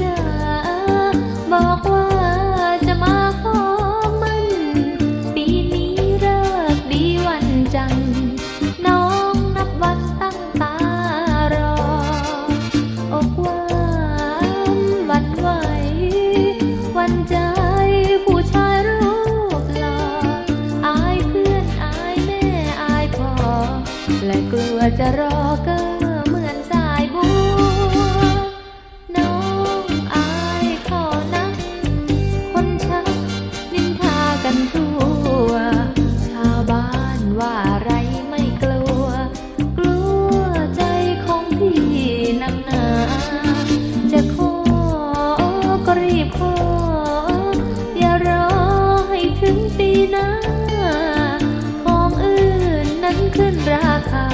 จบอกว่าจะมาขอมัน ปีนี้เลิกดีวันจันน้องนับวันตั้งตารออกหวาวันไหววันใจผู้ชายรูปหล่ออายเพื่อนอายแม่อายพ่อและกลัวจะรอเกิน อย่ารอให้ถึงปีหน้า ของอื่นนั้นขึ้นราคา